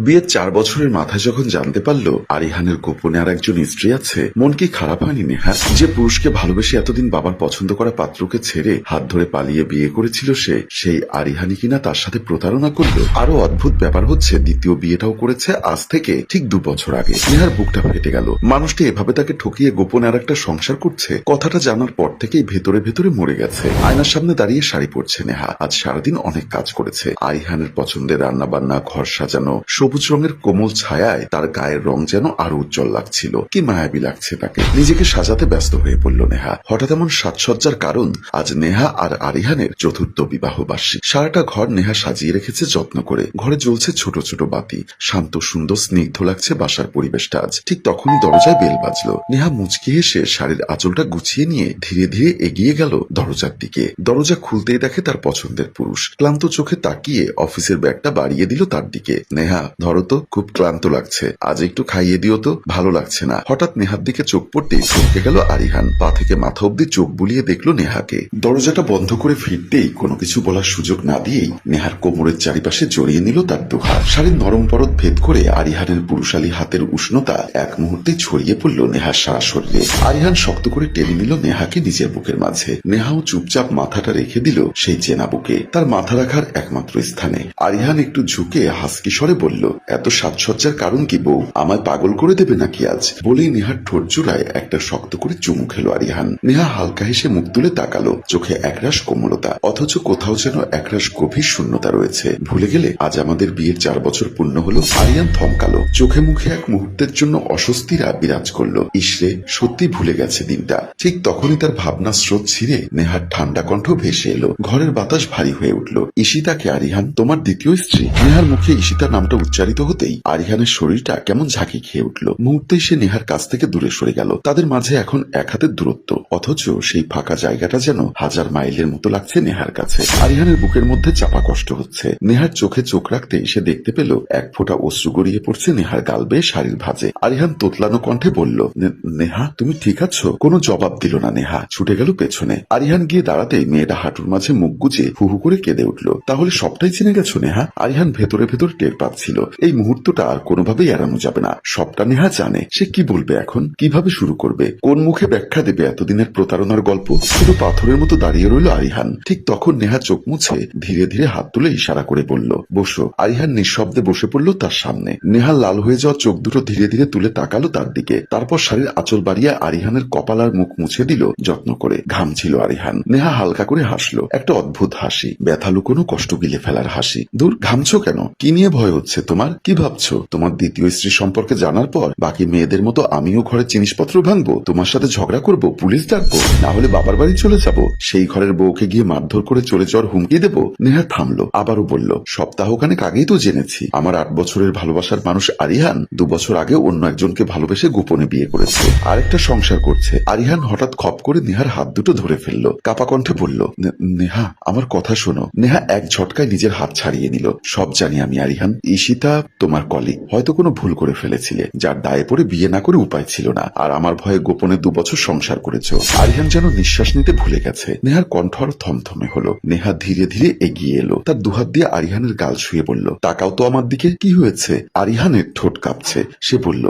বিয়ের চার বছরের মাথায় যখন জানতে পারল, আরিহানের গোপনে আর একজন স্ত্রী আছে, মন কি খারাপ হয়নি নেহা? যে পুরুষকে ভালোবেসে এতদিন বাবার পছন্দ করা পাত্রকে ছেড়ে হাত ধরে পালিয়ে বিয়ে করেছিল সে, সেই আরিহানি কিনা তার সাথে প্রতারণা করল। আরও অদ্ভুত ব্যাপার হচ্ছে, দ্বিতীয় বিয়েটাও করেছে আজ থেকে ঠিক দু বছর আগে। নেহার বুকটা ফেটে গেল। মানুষটি এভাবে তাকে ঠকিয়ে গোপনে আর একটা সংসার করছে, কথাটা জানার পর থেকেই ভেতরে ভেতরে মরে গেছে। আয়নার সামনে দাঁড়িয়ে শাড়ি পরছে নেহা। আজ সারাদিন অনেক কাজ করেছে। আরিহানের পছন্দের রান্না বান্না ঘর সাজানো সবুজ রঙের কোমল ছায়ায় তার গায়ের রং যেন আরও উজ্জ্বল লাগছিল। কি মায়াবী লাগছে তাকে। নিজেকে সাজাতে ব্যস্ত হয়ে পড়ল নেহা। হঠাৎ এমন সাজসজ্জার কারণ আজ নেহা আর আরিহানের চতুর্থ বিবাহ বার্ষিক সারাটা ঘর নেহা সাজিয়ে রেখেছে যত্ন করে। ঘরে জ্বলছে ছোট ছোট বাতি। শান্ত, সুন্দর, স্নিগ্ধ লাগছে বাসার পরিবেশটা আজ। ঠিক তখনই দরজায় বেল বাজলো। নেহা মুচকি এসে শাড়ির আঁচলটা গুছিয়ে নিয়ে ধীরে ধীরে এগিয়ে গেল দরজার দিকে। দরজা খুলতেই দেখে তার পছন্দের পুরুষ। ক্লান্ত চোখে তাকিয়ে অফিসের ব্যাগটা বাড়িয়ে দিল তার দিকে। নেহা ধরো তো, খুব ক্লান্ত লাগছে। আজ একটু খাইয়ে দিও তো, ভালো লাগছে না। হঠাৎ নেহার দিকে চোখ পড়তেই চমকে গেল আরিহান। পা থেকে মাথা অব্দি চোখ বুলিয়ে দেখল নেহাকে। দরজাটা বন্ধ করে ফিরতেই কোনো কিছু বলার সুযোগ না দিয়েই নেহার কোমরের চারিপাশে জড়িয়ে নিল তার দুহার শাড়ির নরম পরত ভেদ করে আরিহানের পুরুষালী হাতের উষ্ণতা এক মুহূর্তে ছড়িয়ে পড়ল নেহার সারা শরীরে। আরিহান শক্ত করে টেনে নিল নেহাকে নিজের বুকের মাঝে। নেহাও চুপচাপ মাথাটা রেখে দিল সেই চেনা বুকে। তার মাথা রাখার একমাত্র স্থানে। আরিহান একটু ঝুঁকে হাসকি স্বরে বলল এত সাজসজ্জার কারণ কি বউ? আমায় পাগল করে দেবে নাকি আজ? বলেই নেহার ঠোঁট জোড়ায় একটা শক্ত করে চুমু খেলো আরিহান। নেহা হালকা হেসে মুখ তুলে তাকালো, চোখে একরাশ কোমলতা, অথচ কোথাও যেন একরাশ গভীর শূন্যতা রয়েছে। ভুলে গেলে আজ আমাদের বিয়ের চার বছর পূর্ণ হলো আরিয়ান থমকালো, চোখে মুখে এক মুহূর্তের জন্য অস্বস্তিরা বিরাজ করল। ইসরে সত্যি ভুলে গেছে দিনটা। ঠিক তখনই তার ভাবনা স্রোত ছিঁড়ে নেহার ঠান্ডা কণ্ঠ ভেসে এলো। ঘরের বাতাস ভারী হয়ে উঠল। ঈশিতাকে, আরিহান, তোমার দ্বিতীয় স্ত্রী। নেহার মুখে ঈশিতার নামটা উচ্চারিত হতেই আরিহানের শরীরটা কেমন ঝাঁকি খেয়ে উঠল। মুহূর্তেই সে নেহার কাছ থেকে দূরে সরে গেল। তাদের মাঝে এখন এক হাতের দূরত্ব। অথচ সেই ফাঁকা জায়গাটা যেন হাজার মাইলের মতো লাগছে নেহার কাছে। আরিহানের বুকের মধ্যে চাপা কষ্ট হচ্ছে। নেহার চোখে চোখ রাখতেই সে দেখতে পেল, এক ফোঁটা অশ্রু গড়িয়ে পড়ছে নেহার গাল বেয়ে শাড়ির ভাজে। আরিহান তোতলানো কণ্ঠে বলল, "নে- নেহা, তুমি ঠিক আছো? কোনো জবাব দিল না নেহা। ছুটে গেল পেছনে। আরিহান গিয়ে দাঁড়াতেই মেয়েটা হাঁটুর মাঝে মুখ গুজে হু হু করে কেঁদে উঠল। তাহলে সবটাই চিনে গেছো নেহা? আরিহান ভেতরে ভেতর টের পাচ্ছিল। এই মুহূর্তটা আর কোনোভাবেই এড়ানো যাবে না। সবটা নেহা জানে। সে কি বলবে এখন? কীভাবে শুরু করবে? কোন মুখে ব্যাখ্যা দেবে এতদিনের প্রতারণার গল্প? শুধু পাথরের মতো দাঁড়িয়ে রইল আরিহান। ঠিক তখন নেহা চোখ মুছে ধীরে ধীরে হাত তুলে ইশারা করে বলল, বসো। আরিহান নিঃশব্দে বসে পড়ল তার সামনে। নেহা লাল হয়ে যাওয়া চোখ দুটো ধীরে ধীরে তুলে তাকালো তার দিকে। তারপর শাড়ির আঁচল বাড়িয়ে আরিহানের কপাল আর মুখ মুছে দিল যত্ন করে। ঘামছিল আরিহান। নেহা হালকা করে হাসলো। একটা অদ্ভুত হাসি। ব্যথা লুকোনো কষ্ট গিলে ফেলার হাসি। দূর ঘামছো কেন? কি নিয়ে ভয় হচ্ছে তোমার? কি ভাবছ? তোমার দ্বিতীয় স্ত্রী সম্পর্কে জানার পর বাকি মেয়েদের মতো আমিও ঘরের জিনিসপত্র ভাঙবো, তোমার সাথে ঝগড়া করব, পুলিশ ডাকবো না হলে বাবার বাড়ি চলে যাব, সেই ঘরের বউকে গিয়ে মারধর করে চলে যাওয়ার হুমকি দেব, নেহা থামলো, আবারও বলল, সপ্তাহখানেক আগেই তো জেনেছি, আমার আট বছরের ভালোবাসার মানুষ আরিহান দু বছর আগে অন্য একজনকে ভালোবেসে গোপনে বিয়ে করেছে, আরেকটা সংসার করছে, আরিহান হঠাৎ খপ করে নেহার হাত দুটো ধরে ফেলল কাপা কণ্ঠে বলল, "নে- নেহা, আমার কথা শোনো। নেহা এক ঝটকায় নিজের হাত ছাড়িয়ে নিল, সব জানি আমি আরিহান, ঈশিতা তোমার কলি হয়তো কোনো ভুল করে ফেলেছিলে, যার দায়ে পড়ে বিয়ে না করে উপায় ছিল না। আর আমার ভয়ে গোপনে দু বছর সংসার করেছ। আরিহান যেন নিঃশ্বাস নিতে ভুলে গেছে। নেহার কণ্ঠ আরও থমথমে হলো। নেহা ধীরে ধীরে এগিয়ে এলো। তার দুহাত দিয়ে আরিহানের গাল শুয়ে বলল, তাকাও তো আমার দিকে, কি হয়েছে? আরিহানের ঠোঁট কাঁপছে। সে বলল,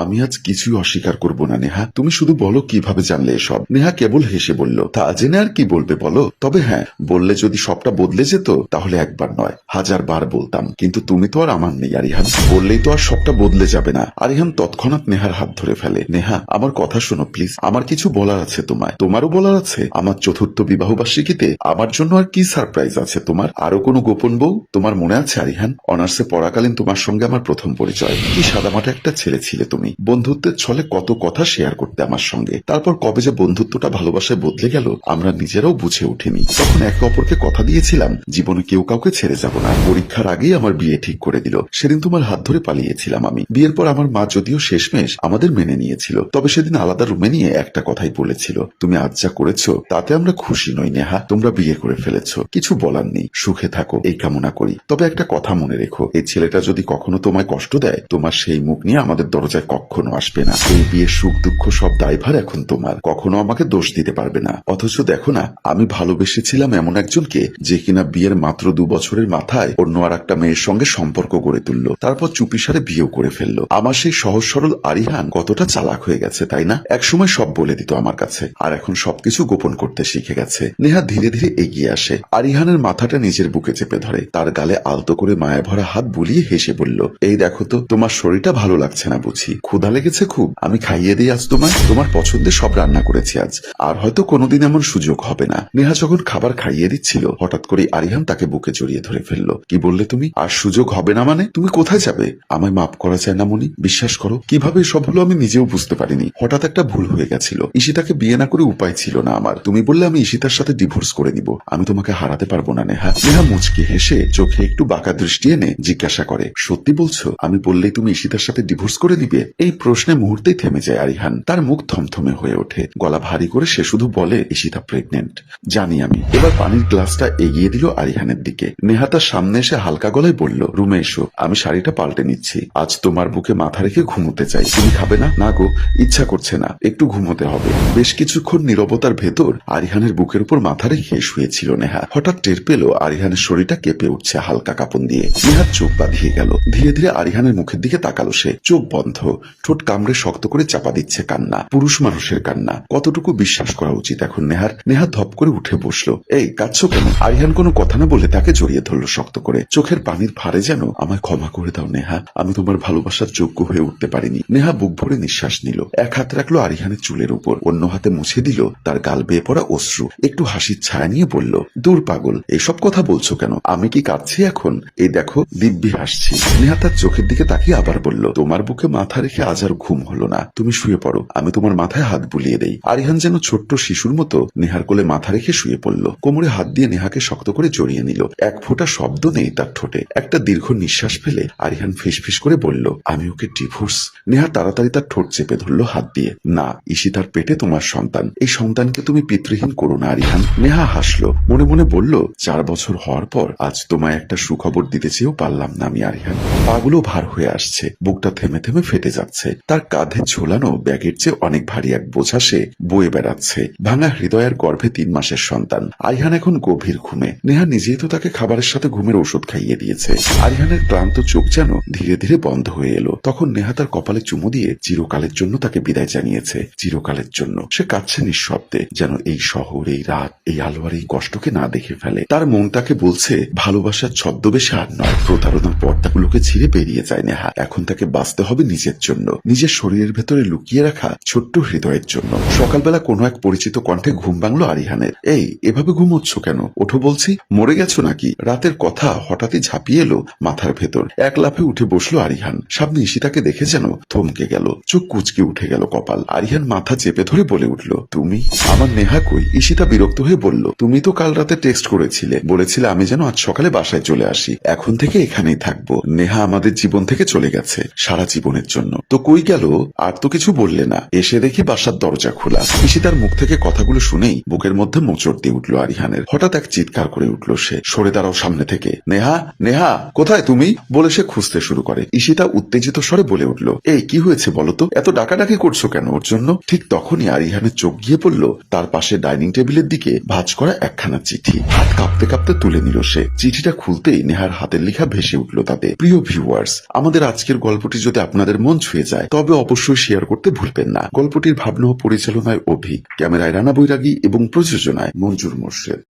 আমি আজ কিছুই অস্বীকার করব না নেহা। তুমি শুধু বলো কীভাবে জানলে এসব? নেহা কেবল হেসে বলল, তা জেনে আর কি বলবে বলো? তবে হ্যাঁ বললে যদি সবটা বদলে যেত, তাহলে একবার নয় হাজার বার বলতাম। কিন্তু তুমি তো আর আমার নেই আরিহান বললেই তো আর সবটা বদলে যাবে না। আরিহান তৎক্ষণাৎ নেহার হাত ধরে ফেলে। নেহা, আমার কথা শোনো, প্লিজ। আমার কিছু বলার আছে তোমায়। তোমারও বলার আছে? আমার চতুর্থ বিবাহ বার্ষিকীতে আমার জন্য আর কি সারপ্রাইজ আছে তোমার? আরও কোনো গোপন বউ? তোমার মনে আছে আরিহান? অনার্সে পড়াকালীন তোমার সঙ্গে আমার প্রথম পরিচয়। কি সাদামাটা একটা ছেলে ছিলে তুমি? বন্ধুত্বের ছলে কত কথা শেয়ার করতে আমার সঙ্গে। তারপর কবে যে বন্ধুত্বটা ভালোবাসায় বদলে গেল, আমরা নিজেরাও বুঝে উঠিনি। তখন একে অপরকে কথা দিয়েছিলাম, জীবনে কেউ কাউকে ছেড়ে যাব না। পরীক্ষার আগেই আমার বিয়ে ঠিক করে দিল। সেদিন তোমার হাত ধরে পালিয়েছিলাম আমি। বিয়ের পর আমার মা যদিও শেষমেশ আমাদের মেনে নিয়েছিল, তবে সেদিন আলাদা রুমে নিয়ে একটা কথাই বলেছিল, তুমি আজ যা করেছ, তাতে আমরা খুশি নই নেহা, তোমরা বিয়ে করে ফেলেছো, কিছু বলার নেই, সুখে থাকো, এই কামনা করি। তবে একটা কথা মনে রেখো, এই ছেলেটা যদি কখনো তোমায় কষ্ট দেয়, তোমার সেই মুখ নিয়ে আমাদের দরজায় কখনো আসবে না। এই বিয়ের সুখ দুঃখ সব দায়ভার এখন তোমার, কখনো আমাকে দোষ দিতে পারবে না। অথচ দেখো না, আমি ভালোবেসেছিলাম এমন একজনকে, যে কিনা বিয়ের মাত্র দু বছরের মাথায় অন্য আর একটা মেয়ের সঙ্গে সম্পর্ক গড়ে করে তুললো। তারপর চুপিসারে বিয়েও করে ফেলল। আমার সেই সহজ সরল আরিহান কতটা চালাক হয়ে গেছে, তাই না? একসময় সব বলে দিত আমার কাছে, আর এখন সবকিছু গোপন করতে শিখে গেছে। নেহা ধীরে ধীরে এগিয়ে আসে। আরিহানের মাথাটা নিজের বুকে চেপে ধরে। তার গালে আলতো করে মায়া ভরা হাত বুলিয়ে হেসে বলল, এই দেখো তো, তোমার শরীরটা ভালো লাগছে না বুঝি। ক্ষুধা লেগেছে খুব। আমি খাইয়ে দিই আজ তোমায়। তোমার পছন্দের সব রান্না করেছি আজ। আর হয়তো কোনোদিন এমন সুযোগ হবে না। নেহা যখন খাবার খাইয়ে দিচ্ছিল, হঠাৎ করে আরিহান তাকে বুকে জড়িয়ে ধরে ফেলল। কি বললে তুমি? আর সুযোগ হবে না মানে? তুমি কোথায় যাবে? আমায় মাফ করা যায় না, মনি। বিশ্বাস করো, কীভাবে সব হলো আমি নিজেও বুঝতে পারিনি। হঠাৎ একটা ভুল হয়ে গেছিল। ঈশিতাকে বিয়ে না করে উপায় ছিল না আমার। তুমি বললে আমি ঈশিতার সাথে ডিভোর্স করে দিব আমি তোমাকে হারাতে পারব না, নেহা। নেহা মুচকি হেসে চোখে একটু বাঁকা দৃষ্টি এনে জিজ্ঞাসা করে, সত্যি বলছো? আমি বললেই তুমি ঈশিতার সাথে ডিভোর্স করে দিবে এই প্রশ্নে মুহূর্তেই থেমে যায় আরিহান। তার মুখ থমথমে হয়ে ওঠে। গলা ভারী করে সে শুধু বলে, ঈশিতা প্রেগনেন্ট জানি আমি। এবার পানির গ্লাসটা এগিয়ে দিল আরিহানের দিকে। নেহা তার সামনে এসে হালকা গলায় বলল, রুমে এসো। আমি শাড়িটা পাল্টে নিচ্ছি। আজ তোমার বুকে মাথা রেখে ঘুমোতে চাই। তুমি খাবে না? না গো, ইচ্ছা করছে না। একটু ঘুমোতে হবে। বেশ কিছুক্ষণ নীরবতার ভেতর আরিহানের বুকের উপর মাথা রেখে শুয়েছিল নেহা। হঠাৎ টের পেল আরিহানের শরীরটা কেঁপে উঠছে হালকা কাপন দিয়ে। নেহার চোখ বাঁধিয়ে গেল। ধীরে ধীরে আরিহানের মুখের দিকে তাকালো সে। চোখ বন্ধ। ঠোঁট কামড়ে শক্ত করে চাপা দিচ্ছে কান্না। পুরুষ মানুষের কান্না। কতটুকু বিশ্বাস করা উচিত এখন নেহার? নেহা ধপ করে উঠে বসল। এই, কাঁদছো কেন? আরিহান কোনো কথা না বলে তাকে জড়িয়ে ধরলো শক্ত করে। চোখের পানির ভারে যেন আমায় ক্ষমা করে দাও, নেহা। আমি তোমার ভালোবাসার যোগ্য হয়ে উঠতে পারিনি। নেহা বুক ভরে নিঃশ্বাস নিল। এক হাত রাখল আরিহানের চুলের উপর, অন্য হাতে মুছে দিল তার গাল বেয়ে পড়া অশ্রু। একটু হাসির ছায়া নিয়ে বলল, দূর পাগল, এসব কথা বলছো কেন? আমি কি কাঁদছি এখন? এই দেখো, দিব্যি হাসছি। নেহা তার চোখের দিকে তাকিয়ে আবার বলল, তোমার বুকে মাথা রেখে আজ আর ঘুম হলো না। তুমি শুয়ে পড়ো। আমি তোমার মাথায় হাত বুলিয়ে দেই। আরিহান যেন ছোট্ট শিশুর মতো নেহার কোলে মাথা রেখে শুয়ে পড়ল। কোমরে হাত দিয়ে নেহাকে শক্ত করে জড়িয়ে নিল। এক ফোঁটা শব্দ নেই তার ঠোঁটে। একটা দীর্ঘ নিঃশ্বাস ফেলে আরিহান ফিসফিস করে বলল, আমি ওকে ডিভোর্স নেহা তাড়াতাড়ি তার ঠোঁট চেপে ধরলো হাত দিয়ে। না ঈশিতার পেটে তোমার সন্তান। এই সন্তানকে তুমি পিতৃহীন করো না, আরিহান। নেহা হাসলো, মনে মনে বলল, চার বছর হওয়ার পর আজ তোমায় একটা সুখবর দিতে চেয়েও পারলাম না আমি, আরিহান। পাগুলো ভার হয়ে আসছে, বুকটা থেমে থেমে ফেটে যাচ্ছে। তার কাঁধে ঝোলানো ব্যাগের চেয়ে অনেক ভারী এক বোঝা সে বয়ে বেড়াচ্ছে। ভাঙা হৃদয়ের গর্ভে তিন মাসের সন্তান। আরিহান এখন গভীর ঘুমে। নেহা নিজেই তো তাকে খাবারের সাথে ঘুমের ওষুধ খাইয়ে দিয়েছে। আরিহানের ক্লান্ত চোখ যেন ধীরে ধীরে বন্ধ হয়ে এলো। তখন নেহা তার কপালে চুমু দিয়ে চিরকালের জন্য তাকে বিদায় জানিয়েছে। চিরকালের জন্য। সে কাঁদছে নিঃশব্দে, যেন এই শহর, এই রাত, এই আলো আর এই কষ্টকে না দেখে ফেলে। তার মন তাকে বলছে, ভালোবাসার ছদ্মবেশে আর নয়। প্রতারণার পর্দাগুলোকে ছিঁড়ে বেরিয়ে যায় নেহা। এখন তাকে বাঁচতে হবে নিজের জন্য। নিজের শরীরের ভেতরে লুকিয়ে রাখা ছোট্ট হৃদয়ের জন্য। সকালবেলা কোনো এক পরিচিত কণ্ঠে ঘুম ভাঙলো আরিহানের। এই, এভাবে ঘুমোচ্ছ কেন? ওঠো বলছি, মরে গেছো নাকি? রাতের কথা হঠাৎই ঝাঁপিয়ে এলো মাথার ভেতর। এক লাফে উঠে বসল আরিহান। সামনে ঈশিতাকে দেখে যেন থমকে গেল। চোখ কুচকে উঠে গেল কপাল। আরিহান মাথা চেপে ধরে বলে উঠল, তুমি? আমার নেহা কই? ইশিতা বিরক্ত হয়ে বলল, তুমি তো কাল রাতে টেক্সট করেছিলে। বলেছিলে আমি যেন আজ সকালে বাসায় চলে আসি। এখন থেকে এখানেই থাকব। নেহা আমাদের জীবন থেকে চলে গেছে, সারা জীবনের জন্য। তো কই গেল? আর তো কিছু বললে না। এসে দেখি বাসার দরজা খোলা। ঈশিতার মুখ থেকে কথাগুলো শুনেই বুকের মধ্যে মোচড় দিয়ে উঠল আরিহানের। হঠাৎ এক চিৎকার করে উঠল সে। সরে দাঁড়াও সামনে থেকে। নেহা? নেহা? কোথায় তুমি? বলে সে খুঁজতে শুরু করে। ঈশিতা উত্তেজিত স্বরে বলে উঠল, এই, কি হয়েছে বলতো এত ডাকাডাকি করছ কেন ওর জন্য? ঠিক তখনই আরিহানের চোখ গিয়ে পড়ল তার পাশে ডাইনিং টেবিলের দিকে ভাঁজ করা একখানা চিঠি। হাত কাঁপতে কাঁপতে তুলে নিল সে। চিঠিটা খুলতেই নেহার হাতের লেখা ভেসে উঠল তাতে, প্রিয় ভিউয়ার্স, আমাদের আজকের গল্পটি যদি আপনাদের মন ছুঁয়ে যায়, তবে অবশ্যই শেয়ার করতে ভুলবেন না। গল্পটির ভাবনা পরিচালনায় অভি, ক্যামেরায় রানা বৈরাগী এবং প্রযোজনায় মঞ্জুর মোর্শেদ।